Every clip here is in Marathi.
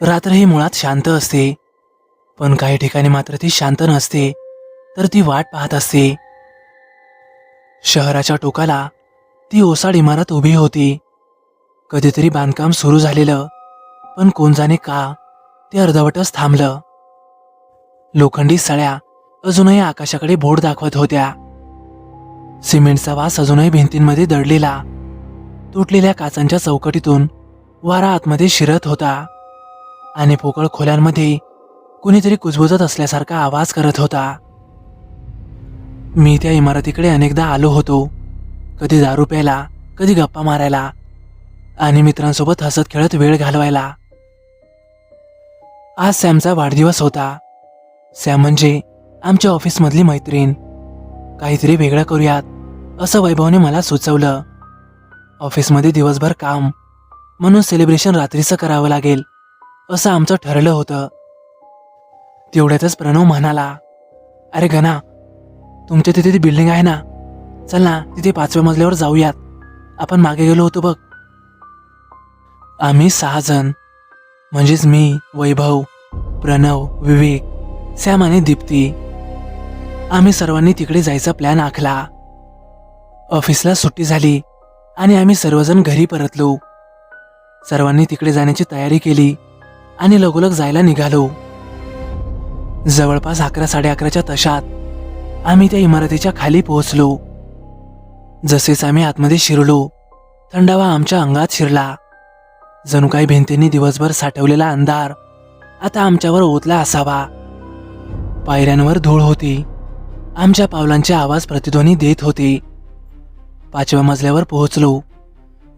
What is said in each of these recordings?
रात्र ही मुळात शांत असते. पण काही ठिकाणी मात्र ती शांत नसते तर ती वाट पाहत असते. शहराच्या टोकाला ती ओसाड इमारत उभी होती. कधीतरी बांधकाम सुरू झालेलं पण कोण जाणे का ते अर्धवटच थांबलं. लोखंडी सळ्या अजूनही आकाशाकडे बोट दाखवत होत्या. सिमेंटचा वास अजूनही भिंतींमध्ये दडलेला. तुटलेल्या काचांच्या चौकटीतून वारा आतमध्ये शिरत होता. आणि पोकळ खोल्यांमध्ये कुणीतरी कुजबुजत असल्यासारखा आवाज करत होता. मी त्या इमारतीकडे अनेकदा आलो होतो. कधी दारू प्यायला कधी गप्पा मारायला आणि मित्रांसोबत हसत खेळत वेळ घालवायला. आज सॅमचा वाढदिवस होता. सॅम म्हणजे आमच्या ऑफिसमधली मैत्रीण. काहीतरी वेगळं करूयात असं वैभवने मला सुचवलं. ऑफिसमध्ये दिवसभर काम म्हणून सेलिब्रेशन रात्रीचं करावं लागेल. असं आमचं ठरलं होतं. तेवढ्यातच प्रणव म्हणाला अरे घना तुमच्या तिथे ती बिल्डिंग आहे ना? चल ना तिथे पाचव्या मजल्यावर जाऊयात. आपण मागे गेलो होतो बघ. आम्ही सहा जण म्हणजेच मी वैभव प्रणव विवेक सॅम आणि दीप्ती आम्ही सर्वांनी तिकडे जायचा प्लॅन आखला. ऑफिसला सुट्टी झाली आणि आम्ही सर्वजण घरी परतलो. सर्वांनी तिकडे जाण्याची तयारी केली. आणि लगोलग जायला निघालो. जवळपास अकरा साडे अकराच्या तशात आम्ही त्या इमारतीच्या खाली पोहोचलो. जसेच आम्ही आतमध्ये शिरलो थंडावा आमच्या अंगात शिरला. जणू काही भिंतींनी दिवसभर साठवलेला अंधार आता आमच्यावर ओतला असावा. पायऱ्यांवर धूळ होती. आमच्या पावलांचे आवाज प्रतिध्वनी देत होते. पाचव्या मजल्यावर पोहोचलो.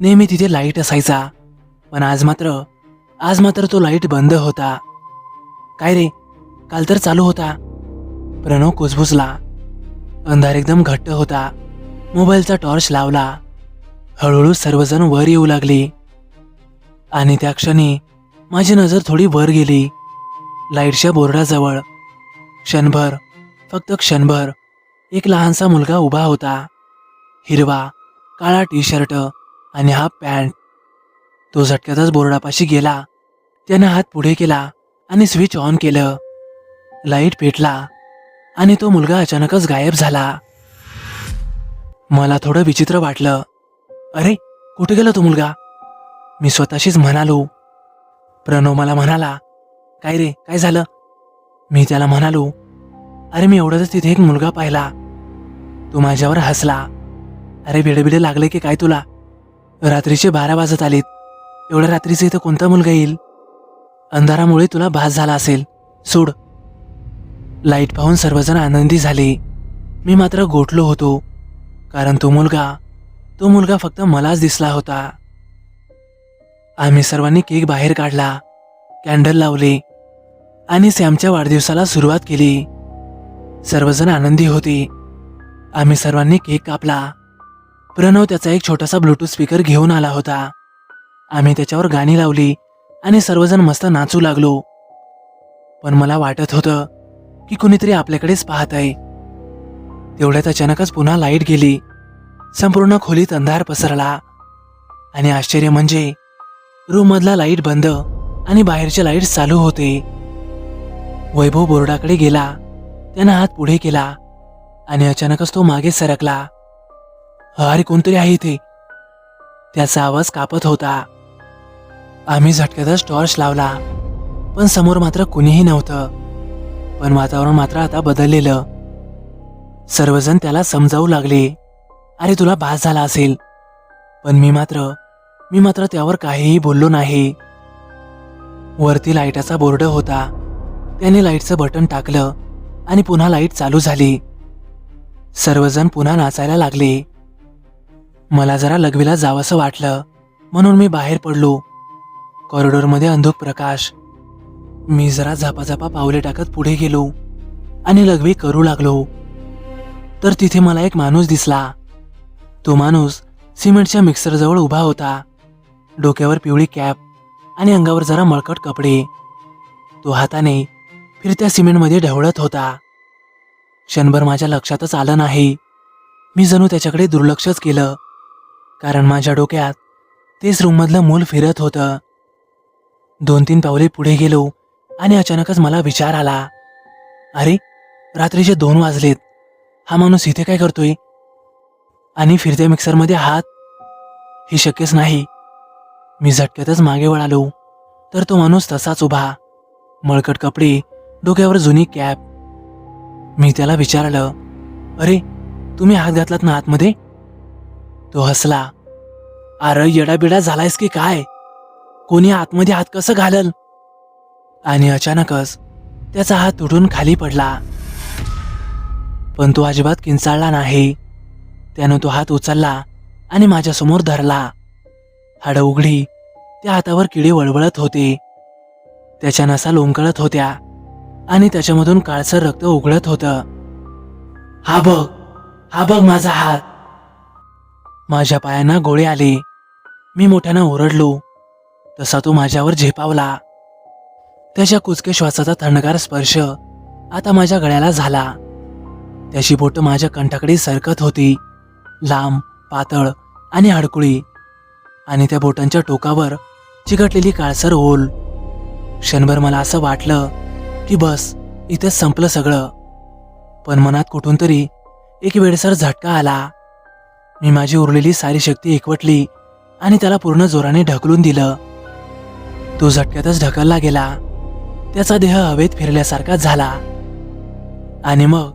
नेहमी तिथे लाइट असायचा पण आज मात्र आज मात्र तो लाइट बंद होता. काय रे? काल तर चालू होता. प्रणव कुजबुजला. अंधार एकदम घट्ट होता. मोबाईलचा टॉर्च लावला. हळूहळू सर्वजण वर येऊ लागले. आणि त्या क्षणी माझी नजर थोडी वर गेली. लाईटच्या बोर्डाजवळ. क्षणभर फक्त क्षणभर एक लहानसा मुलगा उभा होता. हिरवा काळा टी शर्ट आणि हाफ पॅन्ट. तो झटक्यातच बोर्डापाशी गेला. त्यानं हात पुढे केला आणि स्विच ऑन केलं. लाइट पेटला आणि तो मुलगा अचानकच गायब झाला. मला थोडं विचित्र वाटलं. अरे कुठे गेला तो मुलगा? मी स्वतःशीच म्हणालो. प्रणव मला म्हणाला काय रे काय झालं? मी त्याला म्हणालो अरे मी एवढंच तिथे एक मुलगा पाहिला. तो माझ्यावर हसला. अरे बिडे लागले की काय तुला? रात्रीचे बारा वाजत आलेत. एवढ्या रात्रीचं इथं कोणता मुलगा येईल? अंधारामुळे तुला भास झाला असेल. सोड. लाइट पाहून सर्वजण आनंदी झाले. मी मात्र गोठलो होतो. कारण तो मुलगा तो मुलगा फक्त मलाच दिसला होता. आम्ही सर्वांनी केक बाहेर काढला कॅन्डल लावले आणि सॅमच्या वाढदिवसाला सुरुवात केली. सर्वजण आनंदी होते. आम्ही सर्वांनी केक कापला. प्रणव त्याचा एक छोटासा ब्लूटूथ स्पीकर घेऊन आला होता. आम्ही त्याच्यावर गाणी लावली. आणि सर्वजण मस्त नाचू लागलो. पण मला वाटत होतं की कुणीतरी आपल्याकडेच पाहत आहे. तेवढ्यात अचानकच पुन्हा लाइट गेली. संपूर्ण खोलीत अंधार पसरला. आणि आश्चर्य म्हणजे रूममधला लाइट बंद आणि बाहेरचे लाइट चालू होते. वैभव बोर्डाकडे गेला. त्यानं हात पुढे केला. आणि अचानकच तो मागे सरकला. अरे कोणतरी आहे इथे. त्याचा आवाज कापत होता. आम्ही झटक्यातच टॉर्च लावला. पण समोर मात्र कुणीही नव्हतं. पण वातावरण मात्र आता बदललेलं. सर्वजण त्याला समजावू लागले. अरे तुला भास झाला असेल. पण मी मात्र मी मात्र त्यावर काहीही बोललो नाही. वरती लाईटाचा बोर्ड होता. त्याने लाईटचं बटन टाकलं आणि पुन्हा लाइट चालू झाली. सर्वजण पुन्हा नाचायला लागले. मला जरा लघवीला जावंसं वाटलं. म्हणून मी बाहेर पडलो. कॉरिडॉरमध्ये अंधुक प्रकाश. मी जरा झापाझापा पावले टाकत पुढे गेलो आणि लघवी करू लागलो. तर तिथे मला एक माणूस दिसला. तो माणूस सिमेंटच्या मिक्सरजवळ उभा होता. डोक्यावर पिवळी कॅप आणि अंगावर जरा मळकट कपडे. तो हाताने फिरत्या सिमेंटमध्ये ढवळत होता. क्षणभर माझ्या लक्षातच आलं नाही. मी जणू त्याच्याकडे दुर्लक्षच केलं. कारण माझ्या डोक्यात तेच रूममधलं मूल फिरत होतं. दोन तीन पावले पुढे गेलो आणि अचानकच मला विचार आला. अरे रात्रीचे दोन वाजलेत. हा माणूस इथे काय करतोय? आणि फिरत्या मिक्सरमध्ये हात. हे शक्यच नाही. मी झटक्यातच मागे वळालो. तर तो माणूस तसाच उभा. मळकट कपडे डोक्यावर जुनी कॅप. मी त्याला विचारलं अरे तुम्ही हात घातलात ना आतमध्ये? तो हसला. अरे येडाबिडा झालायस की काय? कोणी आतमध्ये हात कसं घालल? आणि अचानकच त्याचा हात तुटून खाली पडला. पण तो अजिबात किंचाळला नाही. त्यानं तो हात उचलला आणि माझ्यासमोर धरला. हाडं उघडी त्या हातावर किडे वळवळत होते. त्याच्या नसा लोंकळत होत्या आणि त्याच्यामधून काळसर रक्त उघडत होतं. हा बघ हा बघ माझा हात. माझ्या पायांना गोळे आले. मी मोठ्यानं ओरडलो. तसा तो माझ्यावर झेपावला. त्याच्या कुचके श्वासाचा थंडगार स्पर्श आता माझ्या गळ्याला झाला. त्याची बोट माझ्या कंठाकडे सरकत होती. लांब पातळ आणि अडकुळी आणि त्या बोटांच्या टोकावर चिकटलेली काळसर ओल. क्षणभर मला असं वाटलं की बस इथेच संपलं सगळं. पण मनात कुठून तरी एक वेळसर झटका आला. मी माझी उरलेली सारी शक्ती एकवटली आणि त्याला पूर्ण जोराने ढकलून दिलं. तो झटक्यातच ढकलला गेला. त्याचा देह हवेत फिरल्यासारखा झाला. आणि मग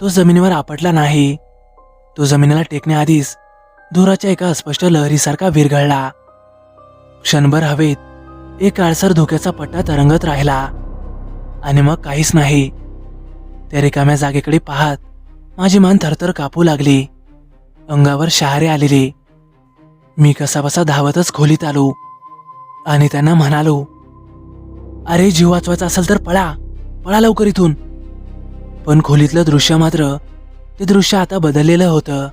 तो जमिनीवर आपटला नाही. तो जमिनीला टेकण्याआधीच धुराच्या एका अस्पष्ट लहरीसारखा विरघळला. क्षणभर हवेत एक काळसर धोक्याचा पट्टा तरंगत राहिला. आणि मग काहीच नाही. त्या रिकाम्या जागेकडे पाहत माझी मान थरथर कापू लागली. अंगावर शहारे आलेले. मी कसाबसा धावतच खोलीत आलो. आणि त्यांना म्हणालो अरे जीव वाचवायचा असेल तर पळा पळा लवकर इथून. पण खोलीतलं दृश्य मात्र ते दृश्य आता बदललेलं होतं.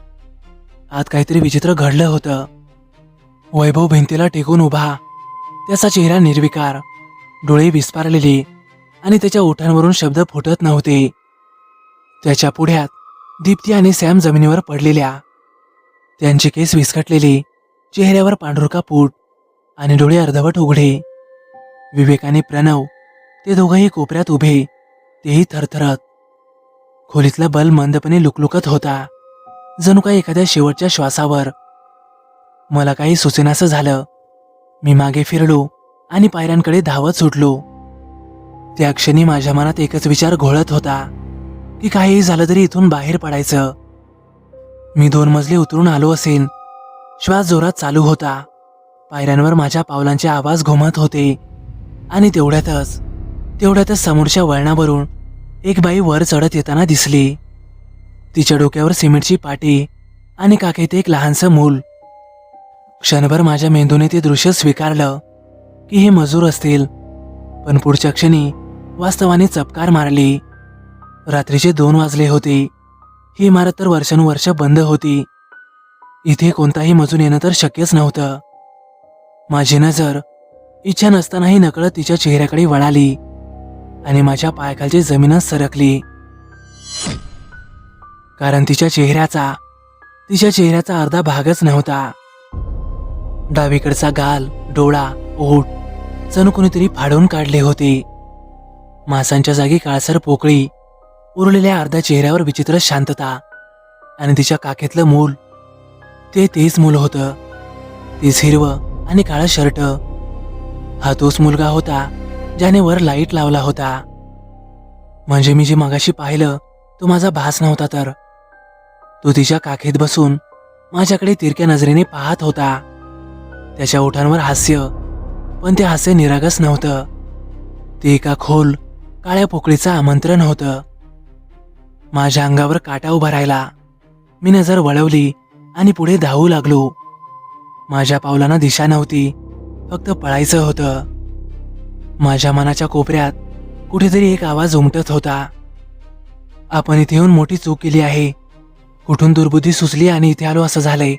आत काहीतरी विचित्र घडलं होतं. वैभव भिंतीला टेकून उभा त्याचा चेहरा निर्विकार डोळे विस्पारलेले आणि त्याच्या ओठांवरून शब्द फुटत नव्हते. त्याच्या पुढ्यात दीप्ती आणि सॅम जमिनीवर पडलेल्या त्यांचे केस विस्कटलेले चेहऱ्यावर पांढुरका पूट आणि डोळे अर्धवट उघडे. विवेक आणि प्रणव ते दोघंही कोपऱ्यात उभे तेही थरथरत. खोलीतला बल मंदपणे लुकलुकत होता. जणू काही एखाद्या शेवटच्या श्वासावर. मला काही सुचेनासं झालं. मी मागे फिरलो आणि पायऱ्यांकडे धावत सुटलो. त्या क्षणी माझ्या मनात एकच विचार घोळत होता की काहीही झालं तरी इथून बाहेर पडायचं. मी दोन मजले उतरून आलो असेन. श्वास जोरात चालू होता. पायऱ्यांवर माझ्या पावलांचे आवाज घुमत होते. आणि तेवढ्यातच तेवढ्यातच समोरच्या वळणावरून एक बाई वर चढत येताना दिसली. तिच्या डोक्यावर सिमेंटची पाटी आणि काकेत एक लहानसं मूल. क्षणभर माझ्या मेंदूने ते दृश्य स्वीकारलं की हे मजूर असतील. पण पुढच्या क्षणी वास्तवाने चपकार मारली. रात्रीचे दोन वाजले होते. ही इमारत तर वर्षानुवर्ष बंद होती. इथे कोणताही मजूर येणं तर शक्यच नव्हतं. माझी नजर इच्छा नसतानाही नकळत तिच्या चेहऱ्याकडे वळाली आणि माझ्या पायाखालची जमीनच सरकली. कारण तिच्या चेहऱ्याचा तिच्या चेहऱ्याचा अर्धा भागच नव्हता. डावीकडचा गाल डोळा ओठ जणू कोणीतरी फाडून काढले होते. मासांच्या जागी काळसर पोकळी उरलेल्या अर्ध्या चेहऱ्यावर विचित्र शांतता आणि तिच्या काखेतलं मूल ते तेच मूल होतं. तेच हिरवं आणि काळा शर्ट. हा तोच मुलगा होता ज्याने वर लाइट लावला होता. म्हणजे मी जे मगाशी पाहिलं तो माझा भास नव्हता तर. तो तिच्या काखेत बसून माझ्याकडे तिरक्या नजरेने पाहत होता. त्याच्या ओठांवर हास्य पण ते हास्य निरागस नव्हतं. ते एका खोल काळ्या पोकळीचं आमंत्रण होतं. माझ्या अंगावर काटा उभा राहिला. मी नजर वळवली आणि पुढे धावू लागलो. माझ्या पावलांना दिशा नव्हती. फक्त पळायचं होतं. माझ्या मनाच्या कोपऱ्यात कुठेतरी एक आवाज उमटत होता. आपण इथे येऊन मोठी चूक केली आहे. कुठून दुर्बुद्धी सुचली आणि इथे आलो असं झालंय?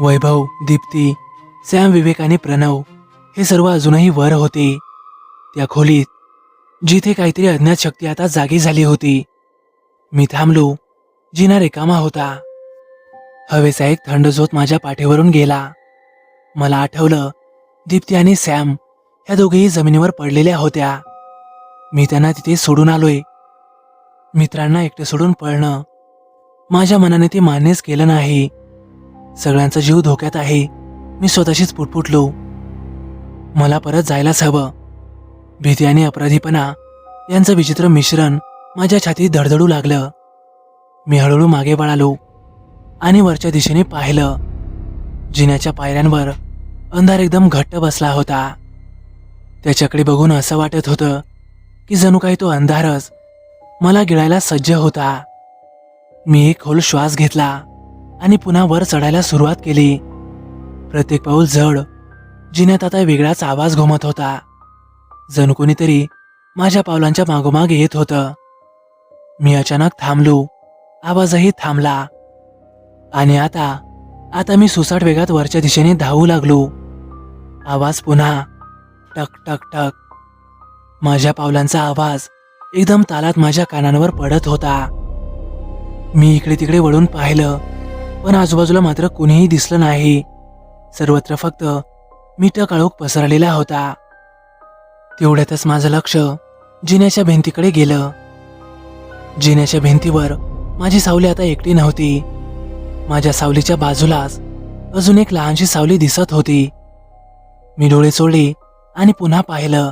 वैभव दीप्ती सॅम विवेक आणि प्रणव हे सर्व अजूनही वर होते. त्या खोलीत जिथे काहीतरी अज्ञात शक्ती आता जागी झाली होती. मी थांबलो. जिना रिकामा होता. हवेचा एक थंड झोत माझ्या पाठीवरून गेला. मला आठवलं दीप्ती आणि सॅम ह्या दोघेही जमिनीवर पडलेल्या होत्या. मी त्यांना तिथे सोडून आलोय. मित्रांना एकटे सोडून पळणं. माझ्या मनाने ते मान्यच केलं नाही. सगळ्यांचा जीव धोक्यात आहे. मी स्वतःशीच पुटपुटलो. मला परत जायलाच हवं. भीती आणि अपराधीपणा यांचं विचित्र मिश्रण माझ्या छातीत धडधडू लागलं. मी हळूहळू मागे वळालो. आणि वरच्या दिशेने पाहिलं. जिन्याच्या पायऱ्यांवर अंधार एकदम घट्ट बसला होता. त्याच्याकडे बघून असं वाटत होतं की जणू काही तो अंधारच मला गिळायला सज्ज होता. मी एक खोल श्वास घेतला आणि पुन्हा वर चढायला सुरुवात केली. प्रत्येक पाऊल जड जिन्यात आता वेगळाच आवाज घुमत होता. जणू कोणीतरी माझ्या पावलांच्या मागोमाग येत होतं. मी अचानक थांबलो. आवाजही थांबला. आणि आता आता मी सुसाट वेगात वरच्या दिशेने धावू लागलो. आवाज पुन्हा टक टक टक. माझ्या पावलांचा आवाज एकदम तालात माझ्या कानांवर पडत होता. मी इकडे तिकडे वळून पाहिलं पण आजूबाजूला मात्र कुणीही दिसलं नाही. सर्वत्र फक्त मीठ काळोख पसरलेला होता. तेवढ्यातच माझं लक्ष जिन्याच्या भिंतीकडे गेलं. जिन्याच्या भिंतीवर माझी सावली आता एकटी नव्हती. माझ्या सावलीच्या बाजूलाच अजून एक लहानशी सावली दिसत होती. मी डोळे चोळले आणि पुन्हा पाहिलं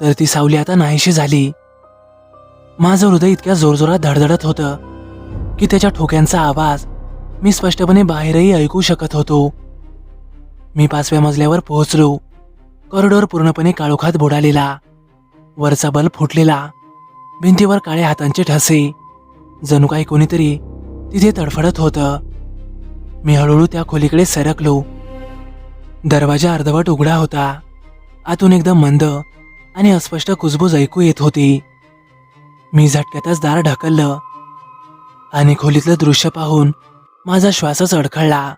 तर ती सावली आता नाहीशी झाली. माझं हृदय इतक्या जोरजोरात धडधडत होतं की त्याच्या ठोक्यांचा आवाज मी स्पष्टपणे बाहेरही ऐकू शकत होतो. मी पाचव्या मजल्यावर पोहोचलो कॉरिडॉर पूर्णपणे काळोखात बुडालेला वरचा बल्ब फुटलेला भिंतीवर काळ्या हातांचे ठसे जणू काही कोणीतरी तिथे तडफडत होतं. मी हळूहळू त्या खोलीकडे सरकलो. दरवाजा अर्धवट उघडा होता. आतून एकदम मंद आणि अस्पष्ट कुजबूज ऐकू येत होती. मी झटक्यातच दार ढकललं आणि खोलीतलं दृश्य पाहून माझा श्वासच अडखळला.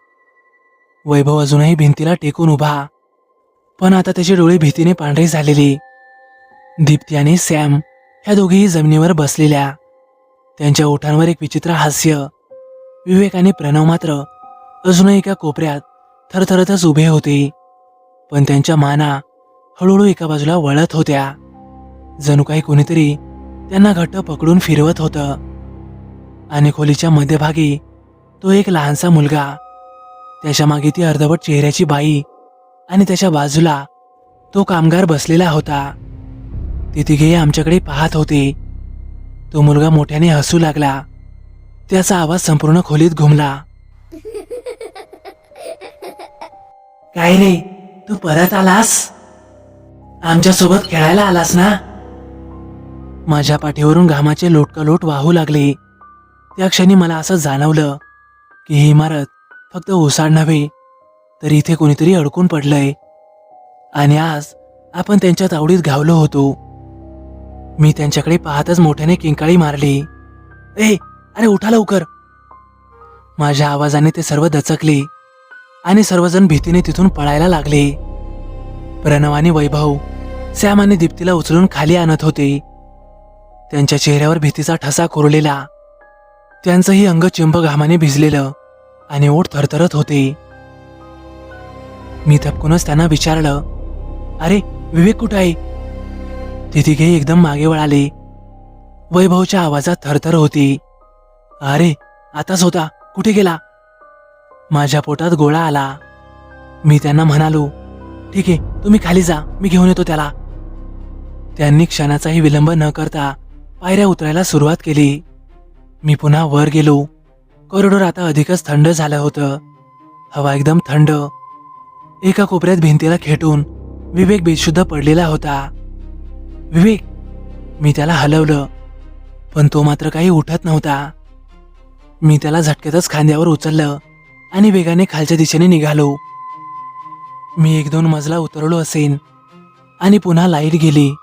वैभव अजूनही भिंतीला टेकून उभा पण आता त्याची डोळे भीतीने पांढरी झालेली. दीप्ती आणि सॅम ह्या दोघेही जमिनीवर बसलेल्या. त्यांच्या ओठांवर एक विचित्र हास्य विवेक आणि प्रणव मात्र अजूनही एका कोपऱ्यात थरथरतच उभे होते. पण त्यांच्या माना हळूहळू एका बाजूला वळत होत्या. जणू काही कोणीतरी त्यांना घट्ट पकडून फिरवत होतं. आणि खोलीच्या मध्यभागी तो एक लहानसा मुलगा त्याच्यामागे ती अर्धवट चेहऱ्याची बाई आणि त्याच्या बाजूला तो कामगार बसलेला होता. ते तिघेही आमच्याकडे पाहत होते. तो मुलगा मोठ्याने हसू लागला. त्याचा आवाज संपूर्ण खोलीत घुमला. काय रे तू परत आलास? आमच्यासोबत खेळायला आलास ना? माझ्या पाठीवरून घामाचे लोटकलोट वाहू लागले. त्या क्षणी मला असं जाणवलं की ही इमारत फक्त ओसाड नव्हे तर इथे कोणीतरी अडकून पडलंय. आणि आज आपण त्यांच्या तावडीत घावलो होतो. मी त्यांच्याकडे पाहतच मोठ्याने किंकाळी मारली. ए अरे उठा लवकर. माझ्या आवाजाने ते सर्व दचकले आणि सर्वजण भीतीने तिथून पळायला लागले. प्रणव आणि वैभव सॅम आणि दीप्तीला उचलून खाली आणत होते. त्यांच्या चेहऱ्यावर भीतीचा ठसा कोरलेला. त्यांचंही अंग चिंब घामाने भिजलेलं आणि ओठ थरथरत होते. मी थपकूनच त्यांना विचारलं अरे विवेक कुठं आहे? ते तिघे एकदम मागे वळाले. वैभवच्या आवाजात थरथर होती. अरे आताच होता. कुठे गेला? माझ्या पोटात गोळा आला. मी त्यांना म्हणालो ठीक आहे तुम्ही खाली जा. मी घेऊन येतो त्याला. त्यांनी क्षणाचाही विलंब न करता पायऱ्या उतरायला सुरुवात केली. मी पुन्हा वर गेलो. कॉरिडॉर आता अधिकच थंड झालं होतं. हवा एकदम थंड. एका कोपऱ्यात भिंतीला खेटून विवेक बेशुद्ध पडलेला होता. विवेक. मी त्याला हलवलं पण तो मात्र काही उठत नव्हता. मी त्याला झटक्यातच खांद्यावर उचललं आणि वेगाने खालच्या दिशेने निघालो. मी एक दोन मजला उतरलो असेन आणि पुन्हा लाइट गेली.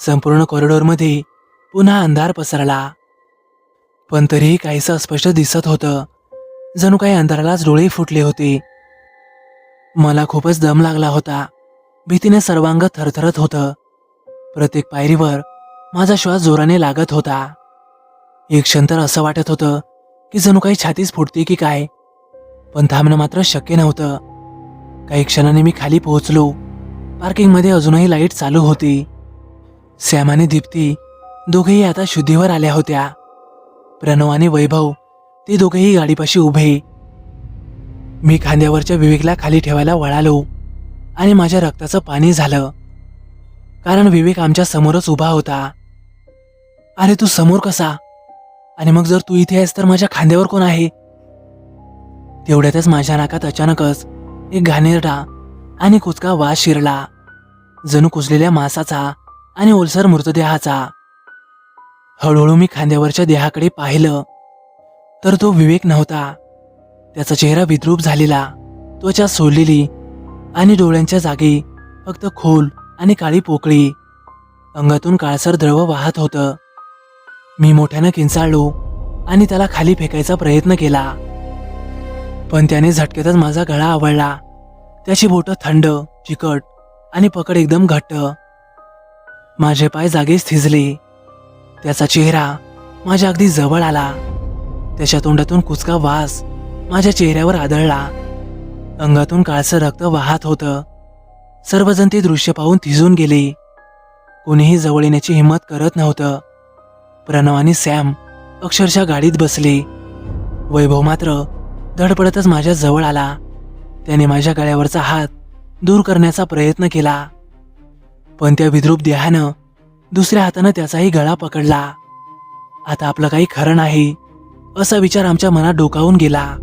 संपूर्ण कॉरिडॉरमध्ये पुन्हा अंधार पसरला. पण तरीही काहीसं अस्पष्ट दिसत होतं. जणू काही अंधारालाच डोळे फुटले होते. मला खूपच दम लागला होता. भीतीने सर्वांग थरथरत होतं. प्रत्येक पायरीवर माझा श्वास जोराने लागत होता. एक क्षण तर असं वाटत होतं की जणू काही छातीच फुटते की काय? पण थांबणं मात्र शक्य नव्हतं. काही क्षणाने मी खाली पोहोचलो. पार्किंगमध्ये अजूनही लाइट चालू होती. सॅम आणि दीप्ती दोघेही आता शुद्धीवर आल्या होत्या. प्रणव आणि वैभव ते दोघेही गाडीपाशी उभे. मी खांद्यावरच्या विवेकला खाली ठेवायला वळालो आणि माझ्या रक्ताचं पाणी झालं. कारण विवेक आमच्या समोरच उभा होता. अरे तू समोर कसा? आणि मग जर तू इथे आहेस तर माझ्या खांद्यावर कोण आहे? तेवढ्यातच माझ्या नाकात अचानकच एक घाणेरडा आणि कुचका वास शिरला जणू कुजलेल्या मासाचा आणि ओलसर मृतदेहाचा. हळूहळू मी खांद्यावरच्या देहाकडे पाहिलं तर तो विवेक नव्हता. त्याचा चेहरा विद्रूप झालेला त्वचा सोडलेली आणि डोळ्यांच्या जागी फक्त खोल आणि काळी पोकळी. अंगातून काळसर द्रव वाहत होतं. मी मोठ्यानं किंचाळलो आणि त्याला खाली फेकायचा प्रयत्न केला. पण त्याने झटक्यातच माझा गळा आवळला. त्याची बोटं थंड चिकट आणि पकड एकदम घट्ट. माझे पाय जागेच थिजले. त्याचा चेहरा माझ्या अगदी जवळ आला. त्याच्या तोंडातून कुचका वास माझ्या चेहऱ्यावर आदळला. अंगातून काळसं रक्त वाहत होतं. सर्वजण ते दृश्य पाहून थिजून गेले. कोणीही जवळ येण्याची हिंमत करत नव्हतं. प्रणव आणि सॅम अक्षरशः गाडीत बसले. वैभव मात्र धडपडतच माझ्या जवळ आला. त्याने माझ्या गळ्यावरचा हात दूर करण्याचा प्रयत्न केला. पण त्या विद्रूप देहानं दुसऱ्या हातानं त्याचाही गळा पकडला. आता आपलं काही खरं नाही असा विचार आमच्या मनात डोकावून गेला.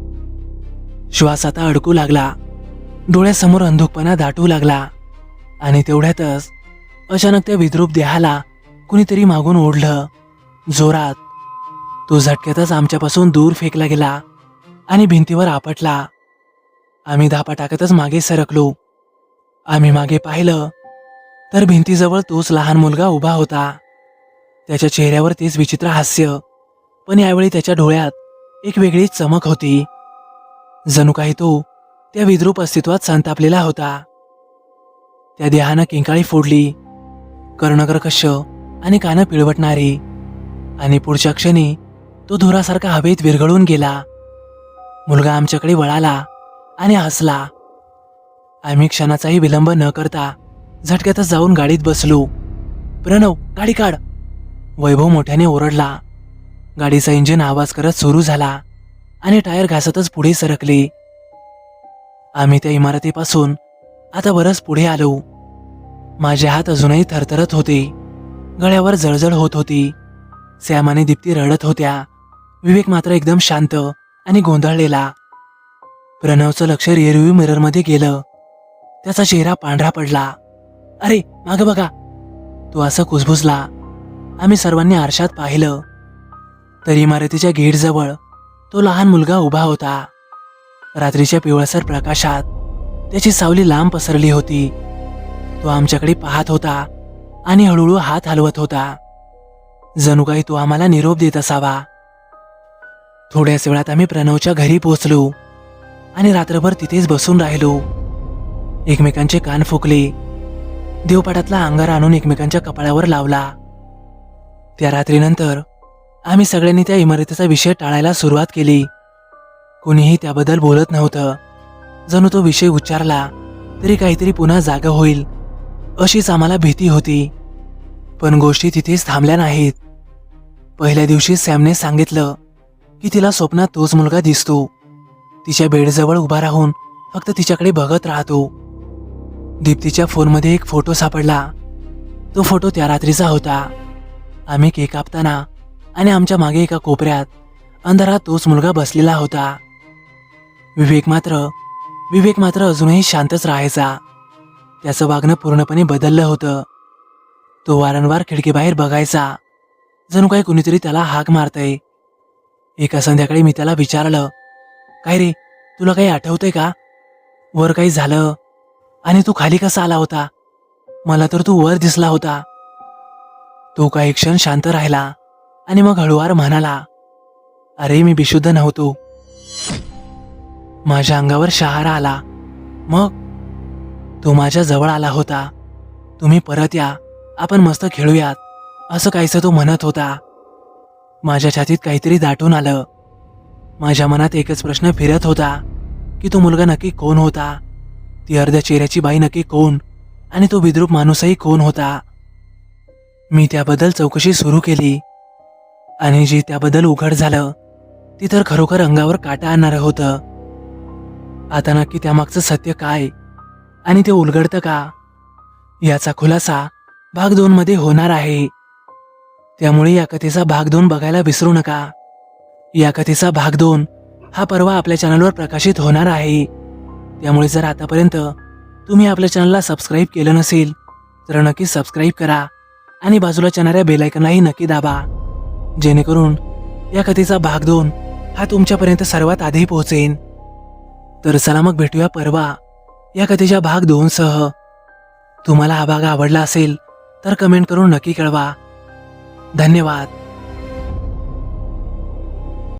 श्वास आता अडकू लागला. डोळ्यासमोर अंधुकपणा दाटू लागला. आणि तेवढ्यातच अचानक त्या विद्रूप देहाला कुणीतरी मागून ओढलं. जोरात. तो झटक्यातच आमच्यापासून दूर फेकला गेला आणि भिंतीवर आपटला. आम्ही धापा टाकतच मागे सरकलो. आम्ही मागे पाहिलं तर भिंतीजवळ तोच लहान मुलगा उभा होता. त्याच्या चेहऱ्यावर तेच विचित्र हास्य पण यावेळी त्याच्या डोळ्यात एक वेगळीच चमक होती. जणू काही तो त्या विद्रूप अस्तित्वात संतापलेला होता. त्या देहानं किंकाळी फोडली. कर्णकर्कश आणि कानं पिळवटणारी. आणि पुढच्या क्षणी तो धुरासारखा हवेत विरघळून गेला. मुलगा आमच्याकडे वळाला आणि हसला. आम्ही क्षणाचाही विलंब न करता झटक्यातच जाऊन गाडीत बसलो. प्रणव गाडी काढ. वैभव मोठ्याने ओरडला. गाडीचा इंजिन आवाज करत सुरू झाला आणि टायर घासतच पुढे सरकले. आम्ही त्या इमारतीपासून आता बरंच पुढे आलो. माझे हात अजूनही थरथरत होते. गळ्यावर जळजळ होत होती. सॅम आणि दीप्ती रडत होत्या. विवेक मात्र एकदम शांत आणि गोंधळलेला. प्रणवचं लक्ष रिअरव्ह्यू मिररमध्ये गेलं. त्याचा चेहरा पांढरा पडला. अरे मागं बघा. तो असं कुजबुजला. आम्ही सर्वांनी आरशात पाहिलं. तर इमारतीच्या गेटजवळ तो लहान मुलगा उभा होता. रात्रीच्या पिवळसर प्रकाशात त्याची सावली लांब पसरली होती. तो आमच्याकडे पाहत होता आणि हळूहळू हात हलवत होता. जणू काही तो आम्हाला निरोप देत असावा. थोड्याच वेळात आम्ही प्रणवच्या घरी पोहोचलो आणि रात्रभर तिथेच बसून राहिलो. एकमेकांचे कान फुकले. देवपाटातला अंगार आणून एकमेकांच्या कपाळावर लावला. त्या रात्रीनंतर आम्ही सगळ्यांनी त्या इमारतीचा विषय टाळायला सुरुवात केली. कोणीही त्याबद्दल बोलत नव्हतं. जणू तो विषय उच्चारला तरी काहीतरी पुन्हा जागा होईल अशीच आम्हाला भीती होती. पण गोष्टी तिथेच थांबल्या नाहीत. पहिल्या दिवशी सॅमने सांगितलं की तिला स्वप्नात तोच मुलगा दिसतो. तिच्या बेडजवळ उभा राहून फक्त तिच्याकडे बघत राहतो. दीप्तीच्या फोनमध्ये एक फोटो सापडला. तो फोटो त्या रात्रीचा होता. आम्ही केक कापताना आणि आमच्या मागे एका कोपऱ्यात अंधारात तोच मुलगा बसलेला होता. विवेक मात्र विवेक मात्र अजूनही शांतच राहायचा. त्याचं वागणं पूर्णपणे बदललं होतं. तो वारंवार खिडकीबाहेर बघायचा. जणू काही कुणीतरी त्याला हाक मारतय. एका संध्याकाळी मी त्याला विचारलं काय रे तुला काही आठवतंय का? वर काही झालं आणि तू खाली कसा आला होता? मला तर तू वर दिसला होता. तो काही क्षण शांत राहिला आणि मग हळुवार म्हणाला अरे मी बिशुद्ध नव्हतो. माझ्या अंगावर शहारा आला. मग तो माझ्या जवळ आला होता. तुम्ही परत या. आपण मस्त खेळूयात असं काहीसं तो म्हणत होता. माझ्या छातीत काहीतरी दाटून आलं. माझ्या मनात एकच प्रश्न फिरत होता की तो मुलगा नक्की कोण होता? ती अर्ध्या चेहऱ्याची बाई नक्की कोण? आणि तो विद्रूप माणूसही कोण होता? मी त्याबद्दल चौकशी सुरू केली. आणि जे त्याबद्दल उघड झालं ती तर खरोखर अंगावर काटा आणणारं होतं. आता नक्की त्यामागचं सत्य काय? आणि ते उलगडतं का? याचा खुलासा भाग दोन मध्ये होणार आहे. त्यामुळे या कथेचा भाग दोन बघायला विसरू नका. या कथेचा भाग दोन हा परवा आपल्या चॅनलवर प्रकाशित होणार आहे. त्यामुळे जर आतापर्यंत तुम्ही आपल्या चॅनलला सबस्क्राईब केलं नसेल तर नक्की सबस्क्राईब करा आणि बाजूला चॅनऱ्या बेलायकनलाही नक्की दाबा. जेणेकरून या कथेचा भाग दोन हा तुमच्यापर्यंत सर्वात आधी पोहोचेन. तर चला मग भेटूया परवा या कथेच्या भाग दोनसह तुम्हाला हा भाग आवडला असेल तर कमेंट करून नक्की कळवा. धन्यवाद.